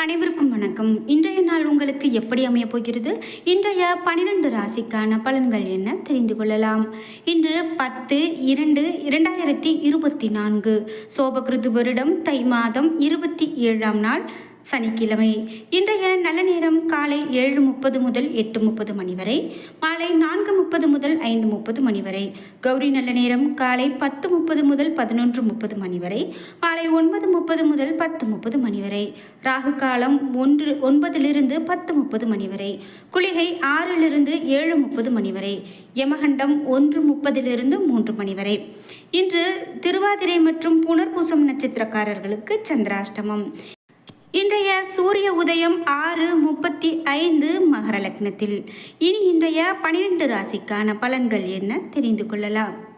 அனைவருக்கும் வணக்கம். இன்றைய நாள் உங்களுக்கு எப்படி அமையப் போகிறது? இன்றைய பனிரெண்டு ராசிக்கான பலன்கள் என்ன? தெரிந்து கொள்ளலாம். இன்று பத்து இரண்டு இரண்டாயிரத்தி இருபத்தி நான்கு. சோபகிருது வருடம் தை மாதம் இருபத்தி ஏழாம் நாள். சனிக்கிழமை. இன்றைய நல்ல நேரம் காலை ஏழு முப்பது முதல் எட்டு முப்பது மணி வரை மாலை நான்கு முப்பது முதல் ஐந்து முப்பது மணி வரை கௌரி நல்ல நேரம் காலை பத்து முப்பது முதல் பதினொன்று முப்பது மணி வரை மாலை ஒன்பது முப்பது முதல் பத்து முப்பது மணி வரை ராகு காலம் ஒன்று ஒன்பதிலிருந்து பத்து முப்பது மணி வரை குளிகை ஆறிலிருந்து ஏழு முப்பது மணி வரை யமகண்டம் ஒன்று முப்பதிலிருந்து மூன்று மணி வரை. இன்று திருவாதிரை மற்றும் புனர்பூசம் நட்சத்திரக்காரர்களுக்கு சந்திராஷ்டமம். இன்றைய சூரிய உதயம் ஆறு முப்பத்தி ஐந்து மகர லக்னத்தில். இனி இன்றைய பனிரெண்டு ராசிக்கான பலன்கள் என்ன? தெரிந்து கொள்ளலாம்.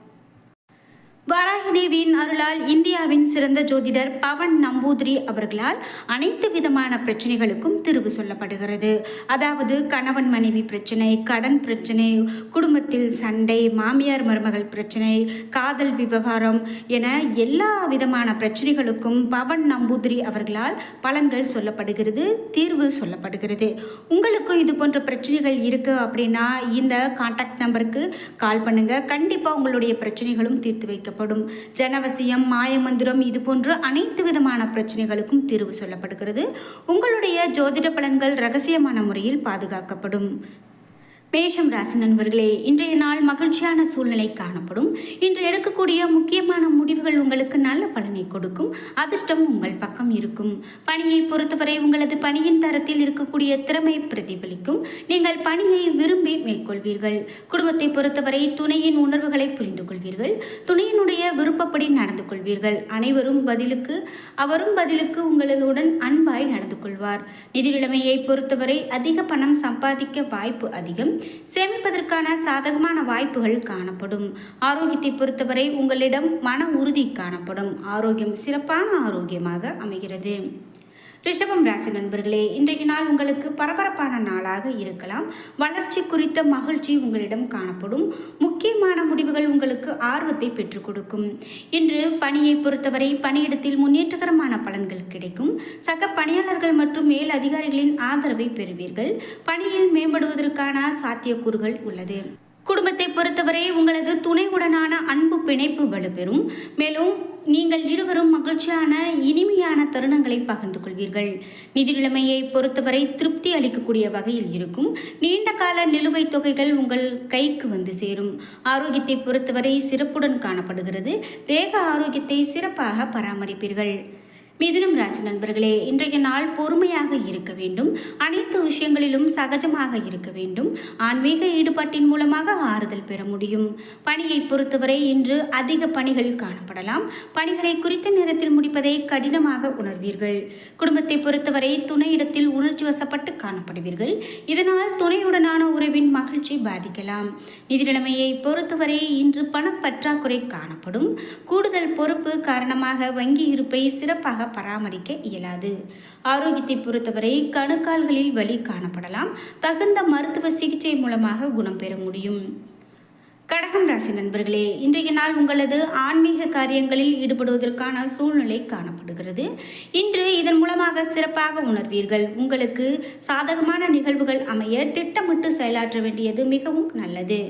வாராகி தேவியின் அருளால் இந்தியாவின் சிறந்த ஜோதிடர் பவன் நம்பூதிரி அவர்களால் அனைத்து விதமான பிரச்சனைகளுக்கும் தீர்வு சொல்லப்படுகிறது. அதாவது கணவன் மனைவி பிரச்சனை கடன் பிரச்சனை குடும்பத்தில் சண்டை மாமியார் மருமகள் பிரச்சனை காதல் விவகாரம் என எல்லா விதமான பிரச்சனைகளுக்கும் பவன் நம்பூதிரி அவர்களால் பலன்கள் சொல்லப்படுகிறது தீர்வு சொல்லப்படுகிறது. உங்களுக்கும் இது போன்ற பிரச்சனைகள் இருக்கு அப்படின்னா இந்த காண்டாக்ட் நம்பருக்கு கால் பண்ணுங்க. கண்டிப்பாக உங்களுடைய பிரச்சனைகளும் தீர்த்து வைக்கப்படும் ஜனவசியம் மாயமந்திரம் இது போன்ற அனைத்து விதமான பிரச்சனைகளுக்கும் தீர்வு சொல்லப்படுகிறது. உங்களுடைய ஜோதிட பலன்கள் ரகசியமான முறையில் பாதுகாக்கப்படும். மேஷம் ராசி நண்பர்களே இன்றைய நாள் மகிழ்ச்சியான சூழ்நிலை காணப்படும். இன்று எடுக்கக்கூடிய முக்கியமான முடிவுகள் உங்களுக்கு நல்ல பலனை கொடுக்கும். அதிர்ஷ்டம் உங்கள் பக்கம் இருக்கும். பணியை பொறுத்தவரை உங்களது பணியின் தரத்தில் இருக்கக்கூடிய திறமை பிரதிபலிக்கும். நீங்கள் பணியை விரும்பி மேற்கொள்வீர்கள். குடும்பத்தை பொறுத்தவரை துணையின் உணர்வுகளை புரிந்து கொள்வீர்கள். துணையினுடைய விருப்பப்படி நடந்து கொள்வீர்கள். அனைவரும் பதிலுக்கு அவரும் பதிலுக்கு உங்களுடன் அன்பாய் நடந்து கொள்வார். நிதி நிலைமையை பொறுத்தவரை அதிக பணம் சம்பாதிக்க வாய்ப்பு அதிகம். சேமிப்பதற்கான சாதகமான வாய்ப்புகள் காணப்படும். ஆரோக்கியத்தை பொறுத்தவரை உங்களிடம் மன உறுதி காணப்படும். ஆரோக்கியம் சிறப்பான ஆரோக்கியமாக அமைகிறது. ரிஷபம் ராசி நண்பர்களே இன்றைய நாள் உங்களுக்கு பரபரப்பான நாளாக இருக்கலாம். வளர்ச்சி குறித்த மகிழ்ச்சி உங்களிடம் காணப்படும். முக்கியமான முடிவுகள் உங்களுக்கு ஆர்வத்தை பெற்றுக் கொடுக்கும். இன்று பணியை பொறுத்தவரை பணியிடத்தில் முன்னேற்றகரமான பலன்கள் கிடைக்கும். சக பணியாளர்கள் மற்றும் மேல் அதிகாரிகளின் ஆதரவை பெறுவீர்கள். பணியில் மேம்படுவதற்கான சாத்தியக்கூறுகள் உள்ளது. குடும்பத்தை பொறுத்தவரை உங்களது துணைவுடனான அன்பு பிணைப்பு வலுப்பெறும். மேலும் நீங்கள் இருவரும் மகிழ்ச்சியான இனிமையான தருணங்களை பகிர்ந்து கொள்வீர்கள். நிதி நிலைமையை பொறுத்தவரை திருப்தி அளிக்கக்கூடிய வகையில் இருக்கும். நீண்ட கால நிலுவைத் தொகைகள் உங்கள் கைக்கு வந்து சேரும். ஆரோக்கியத்தை பொறுத்தவரை சிறப்புடன் காணப்படுகிறது. வேக ஆரோக்கியத்தை சிறப்பாக பராமரிப்பீர்கள். மிதுனம் ராசி நண்பர்களே இன்றைய நாள் பொறுமையாக இருக்க வேண்டும். அனைத்து விஷயங்களிலும் சகஜமாக இருக்க வேண்டும். ஆன்மீக ஈடுபாட்டின் மூலமாக ஆறுதல் பெற முடியும். பணியை பொறுத்தவரை இன்று அதிக பணிகள் காணப்படலாம். பணிகளை குறித்த நேரத்தில் முடிப்பதை கடினமாக உணர்வீர்கள். குடும்பத்தை பொறுத்தவரை துணையிடத்தில் உணர்ச்சி வசப்பட்டு காணப்படுவீர்கள். இதனால் துணையுடனான உறவின் மகிழ்ச்சி பாதிக்கலாம். நிதி நிலைமையை பொறுத்தவரை இன்று பணப்பற்றாக்குறை காணப்படும். கூடுதல் பொறுப்பு காரணமாக வங்கி இருப்பை சிறப்பாக பராமரிக்க இயலாது. ஆரோக்கியத்தை பொறுத்தவரை கணுக்கால்களில் வலி காணப்படலாம். தகுந்த மருத்துவ சிகிச்சை மூலமாக குணம் பெற முடியும். கடகம் ராசி நண்பர்களே இன்றைய நாள் உங்களது ஆன்மீக காரியங்களில் ஈடுபடுவதற்கான சூழ்நிலை காணப்படுகிறது. இன்று இதன் மூலமாக சிறப்பாக உணர்வீர்கள். உங்களுக்கு சாதகமான நிகழ்வுகள் அமைய திட்டமிட்டு செயலாற்ற வேண்டியது மிகவும் நல்லது.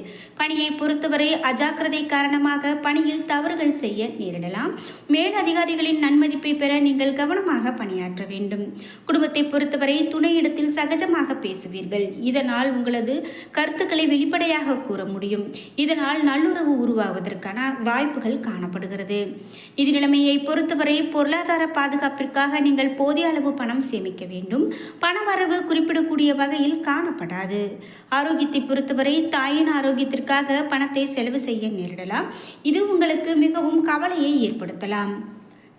பணியை பொறுத்தவரை அஜாக்கிரதை காரணமாக பணியில் தவறுகள் செய்ய நேரிடலாம். மேல் அதிகாரிகளின் நன்மதிப்பை பெற நீங்கள் கவனமாக பணியாற்ற வேண்டும். குடும்பத்தை பொறுத்தவரை துணையிடத்தில் சகஜமாக பேசுவீர்கள். இதனால் உங்களது கருத்துக்களை வெளிப்படையாக கூற முடியும். இதனால் நல்லுறவு உருவாவதற்கான வாய்ப்புகள் காணப்படுகிறது. நிதி பொறுத்தவரை பொருளாதார பாதுகாப்பிற்காக நீங்கள் போதிய அளவு பணம் சேமிக்க வேண்டும். பணவரவு குறிப்பிடக்கூடிய வகையில் காணப்படாது. ஆரோக்கியத்தை பொறுத்தவரை தாயின் ஆரோக்கியத்திற்காக பணத்தை செலவு செய்ய நேரிடலாம். இது உங்களுக்கு மிகவும் கவலையை ஏற்படுத்தலாம்.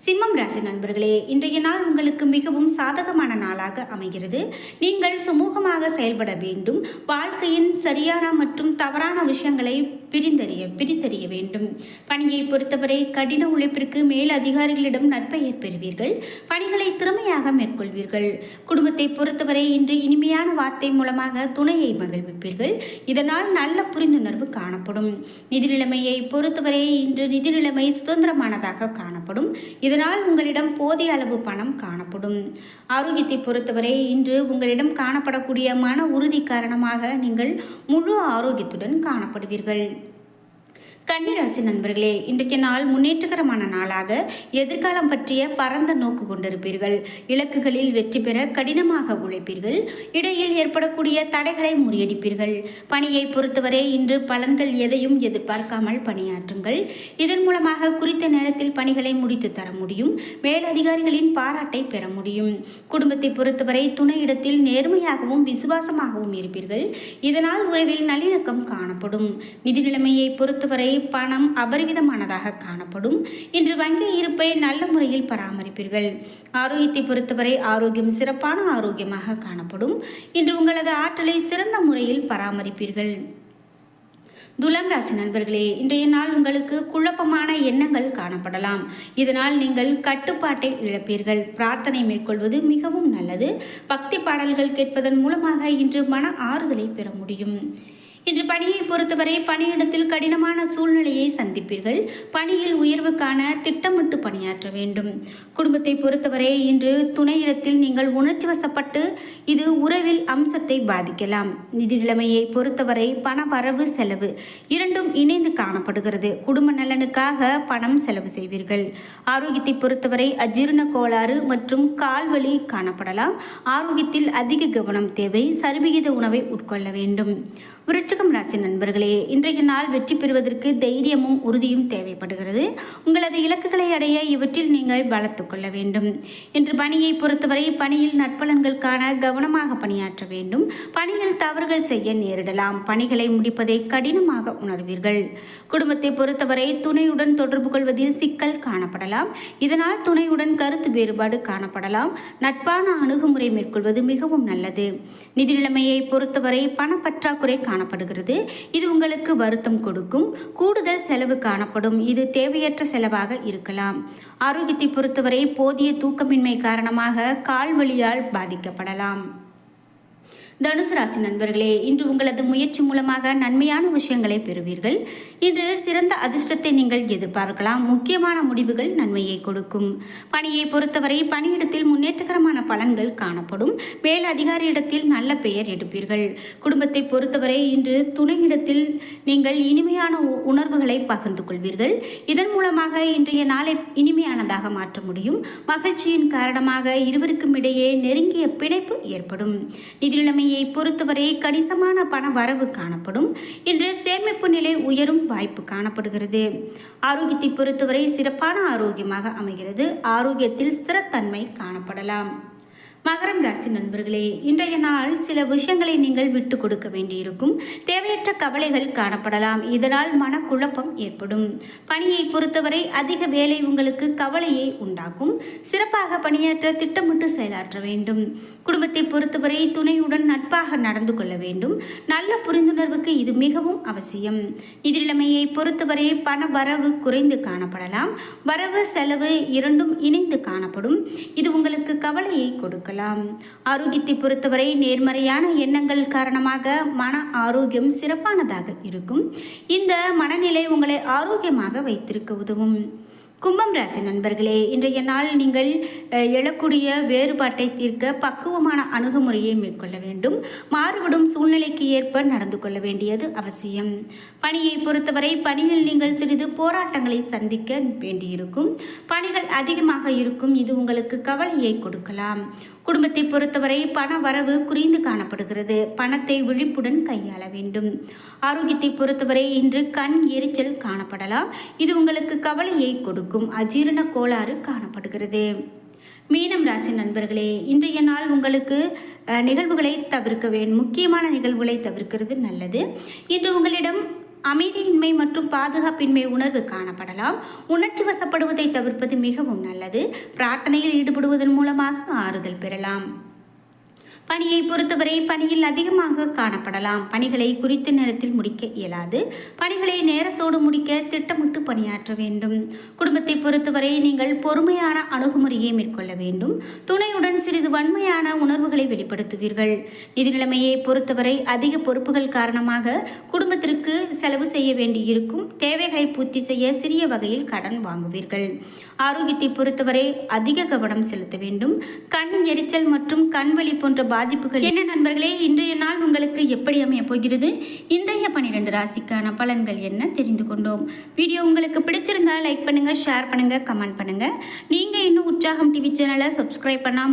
சிம்மம் ராசி நண்பர்களே இன்றைய நாள் உங்களுக்கு மிகவும் சாதகமான நாளாக அமைகிறது. நீங்கள் சுமூகமாக செயல்பட வேண்டும். வாழ்க்கையின் சரியான மற்றும் தவறான விஷயங்களை பிரிந்தறிய பிரித்தறிய வேண்டும். பணியை பொறுத்தவரை கடின உழைப்பிற்கு மேல் அதிகாரிகளிடம் நற்பெயர் பெறுவீர்கள். பணிகளை திறமையாக மேற்கொள்வீர்கள். குடும்பத்தை பொறுத்தவரை இன்று இனிமையான வார்த்தை மூலமாக துணையை மகிழ்விப்பீர்கள். இதனால் நல்ல புரிந்துணர்வு காணப்படும். நிதி நிலைமையை பொறுத்தவரை இன்று நிதி நிலைமை சுதந்திரமானதாக காணப்படும். இதனால் உங்களிடம் போதிய அளவு பணம் காணப்படும். ஆரோக்கியத்தை பொறுத்தவரை இன்று உங்களிடம் காணப்படக்கூடிய மன உறுதி காரணமாக நீங்கள் முழு ஆரோக்கியத்துடன் காணப்படுவீர்கள். கன்னிராசி நண்பர்களே இன்றைக்கு நாள் முன்னேற்றகரமான நாளாக எதிர்காலம் பற்றிய பரந்த நோக்கு கொண்டிருப்பீர்கள். இலக்குகளில் வெற்றி பெற கடினமாக உழைப்பீர்கள். இடையில் ஏற்படக்கூடிய தடைகளை முறியடிப்பீர்கள். பணியை பொறுத்தவரை இன்று பலன்கள் எதையும் எதிர்பார்க்காமல் பணியாற்றுங்கள். இதன் மூலமாக குறித்த நேரத்தில் பணிகளை முடித்து தர முடியும். மேலதிகாரிகளின் பாராட்டை பெற முடியும். குடும்பத்தை பொறுத்தவரை துணையிடத்தில் நேர்மையாகவும் விசுவாசமாகவும் இருப்பீர்கள். இதனால் உறவில் நல்லிணக்கம் காணப்படும். நிதி நிலைமையை பொறுத்தவரை பணம் அபரிவிதமானதாக காணப்படும். இன்று வங்கி இருப்பை நல்ல முறையில் பராமரிப்பீர்கள். ஆரோக்கியத்தை பொறுத்தவரை ஆரோக்கியம் சிறப்பான ஆரோக்கியமாக காணப்படும். இன்று உங்களது ஆற்றலை சிறந்த முறையில் பராமரிப்பீர்கள். துலாம் ராசி நண்பர்களே இன்றைய நாள் உங்களுக்கு குழப்பமான எண்ணங்கள் காணப்படலாம். இதனால் நீங்கள் கட்டுப்பாட்டை இழப்பீர்கள். பிரார்த்தனை மேற்கொள்வது மிகவும் நல்லது. பக்தி பாடல்கள் கேட்பதன் மூலமாக இன்று மன ஆறுதலை பெற முடியும். இன்று பணியை பொறுத்தவரை பணியிடத்தில் கடினமான சூழ்நிலையை சந்திப்பீர்கள். பணியில் உயர்வுக்கான திட்டமிட்டு பணியாற்ற வேண்டும். குடும்பத்தை பொறுத்தவரை இன்று துணையிடத்தில் நீங்கள் உணர்ச்சி வசப்பட்டு இது உறவில் அம்சத்தை பாதிக்கலாம். நிதி நிலைமையை பொறுத்தவரை பண வரவு செலவு இரண்டும் இணைந்து காணப்படுகிறது. குடும்ப நலனுக்காக பணம் செலவு செய்வீர்கள். ஆரோக்கியத்தை பொறுத்தவரை அஜீரண கோளாறு மற்றும் கால்வலி காணப்படலாம். ஆரோக்கியத்தில் அதிக கவனம் தேவை. சரிவிகித உணவை உட்கொள்ள வேண்டும். விருச்சிகம் ராசி நண்பர்களே இன்றைய நாள் வெற்றி பெறுவதற்கு தைரியமும் உறுதியும் தேவைப்படுகிறது. உங்களது இலக்குகளை அடைய இவற்றில் நீங்கள் வளர்த்து கொள்ள வேண்டும். இன்று பணியை பொறுத்தவரை பணியில் நற்பலன்கள் காண கவனமாக பணியாற்ற வேண்டும். பணியில் தவறுகள் செய்ய நேரிடலாம். பணிகளை முடிப்பதை கடினமாக உணர்வீர்கள். குடும்பத்தை பொறுத்தவரை துணையுடன் தொடர்பு கொள்வதில் சிக்கல் காணப்படலாம். இதனால் துணையுடன் கருத்து வேறுபாடு காணப்படலாம். நட்பான அணுகுமுறை மேற்கொள்வது மிகவும் நல்லது. நிதி நிலைமையை பொறுத்தவரை பணப்பற்றாக்குறை காணப்படுகிறது. இது உங்களுக்கு வருத்தம் கொடுக்கும். கூடுதல் செலவு காணப்படும். இது தேவையற்ற செலவாக இருக்கலாம். ஆரோக்கியத்தை பொறுத்தவரை போதிய தூக்கமின்மை காரணமாக கால் வலியால் பாதிக்கப்படலாம். தனுசு ராசி நண்பர்களே இன்று உங்களது முயற்சி மூலமாக நன்மையான விஷயங்களை பெறுவீர்கள். இன்று சிறந்த அதிர்ஷ்டத்தை நீங்கள் எதிர்பார்க்கலாம். முக்கியமான முடிவுகள் நன்மையை கொடுக்கும். பணியை பொறுத்தவரை பணியிடத்தில் முன்னேற்றகரமான பலன்கள் காணப்படும். மேல் அதிகாரியிடத்தில் நல்ல பெயர் எடுப்பீர்கள். குடும்பத்தை பொறுத்தவரை இன்று துணையிடத்தில் நீங்கள் இனிமையான உ- உணர்வுகளை பகிர்ந்து கொள்வீர்கள். இதன் மூலமாக இன்றைய நாளை இனிமையானதாக மாற்ற முடியும். மகிழ்ச்சியின் காரணமாக இருவருக்கும் இடையே நெருங்கிய பிணைப்பு ஏற்படும். நிதி நிலைமையை பொறுத்தவரை கணிசமான பண வரவு காணப்படும். இன்று சேமிப்பு நிலை உயரும் வாய்ப்பு காணப்படுகிறது. ஆரோக்கியத்தை பொறுத்தவரை சிறப்பான ஆரோக்கியமாக அமைகிறது. ஆரோக்கியத்தில் ஸ்திரத்தன்மை காணப்படலாம். மகரம் ராசி நண்பர்களே இன்றைய நாள் சில விஷயங்களை நீங்கள் விட்டு கொடுக்க வேண்டியிருக்கும். தேவையற்ற கவலைகள் காணப்படலாம். இதனால் மனக்குழப்பம் ஏற்படும். பணியை பொறுத்தவரை அதிக வேலை உங்களுக்கு கவலையை உண்டாக்கும். சிறப்பாக பணியாற்ற திட்டமிட்டு செயலாற்ற வேண்டும். குடும்பத்தை பொறுத்தவரை துணையுடன் நட்பாக நடந்து கொள்ள வேண்டும். நல்ல புரிந்துணர்வுக்கு இது மிகவும் அவசியம். நிதிநிலைமையை பொறுத்தவரை பண வரவு குறைந்து காணப்படலாம். வரவு செலவு இரண்டும் இணைந்து காணப்படும். இது உங்களுக்கு கவலையை கொடுக்கலாம். ஆரோக்கியத்தை பொறுத்தவரை நேர்மறையான எண்ணங்கள் காரணமாக மன ஆரோக்கியம் சிறப்பானதாக இருக்கும். இந்த மனநிலை உங்களை ஆரோக்கியமாக வைத்திருக்க உதவும். கும்பம் ராசி நண்பர்களே இன்றைய நாள் நீங்கள் எழக்கூடிய வேறுபாட்டை தீர்க்க பக்குவமான அணுகுமுறையை மேற்கொள்ள வேண்டும். மாறுபடும் சூழ்நிலைக்கு ஏற்ப நடந்து கொள்ள வேண்டியது அவசியம். பணியை பொறுத்தவரை பணியில் நீங்கள் சிறிது போராட்டங்களை சந்திக்க வேண்டியிருக்கும். பணிகள் அதிகமாக இருக்கும் இது உங்களுக்கு கவலையை கொடுக்கலாம். குடும்பத்தை பொறுத்தவரை பண வரவு குறைந்து காணப்படுகிறது. பணத்தை விழிப்புடன் கையாள வேண்டும். ஆரோக்கியத்தை பொறுத்தவரை இன்று கண் எரிச்சல் காணப்படலாம். இது உங்களுக்கு கவலையை கொடுக்கும். அஜீரண கோளாறு காணப்படுகிறது. மீனம் ராசி நண்பர்களே இன்றைய நாள் உங்களுக்கு நிகழ்வுகளை தவிர்க்க வேண்டும் முக்கியமான நிகழ்வுகளை தவிர்க்கிறது நல்லது. இன்று உங்களிடம் அமைதியின்மை மற்றும் பாதுகாப்பின்மை உணர்வு காணப்படலாம். உணர்ச்சி வசப்படுவதை தவிர்ப்பது மிகவும் நல்லது. பிரார்த்தனையில் ஈடுபடுவதன் மூலமாக ஆறுதல் பெறலாம். பணியை பொறுத்தவரை பணியில் அதிகமாக காணப்படலாம். பணிகளை குறித்த நேரத்தில் முடிக்க இயலாது. பணிகளை நேரத்தோடு முடிக்க திட்டமிட்டு பணியாற்ற வேண்டும். குடும்பத்தை பொறுத்தவரை நீங்கள் பொறுமையான அணுகுமுறையை மேற்கொள்ள வேண்டும். துணையுடன் சிறிது வன்மையான உணர்வுகளை வெளிப்படுத்துவீர்கள். நிதி நிலைமையை பொறுத்தவரை அதிக பொறுப்புகள் காரணமாக குடும்பத்திற்கு செலவு செய்ய வேண்டியிருக்கும் தேவைகளை பூர்த்தி செய்ய சிறிய வகையில் கடன் வாங்குவீர்கள். ஆரோக்கியத்தை பொறுத்தவரை அதிக கவனம் செலுத்த வேண்டும். கண் எரிச்சல் மற்றும் கண்வழி போன்ற பாதிப்புகள். என்ன நண்பர்களே இன்றைய நாள் உங்களுக்கு எப்படி அமைய போகிறது? இன்றைய பனிரெண்டு ராசிக்கான பலன்கள் என்ன தெரிந்து கொண்டோம். வீடியோ உங்களுக்கு பிடிச்சிருந்தால் லைக் பண்ணுங்க ஷேர் பண்ணுங்க கமெண்ட் பண்ணுங்க. நீங்க இன்னும் உற்சாகம் டிவி சேனலை சப்ஸ்கிரைப் பண்ணாம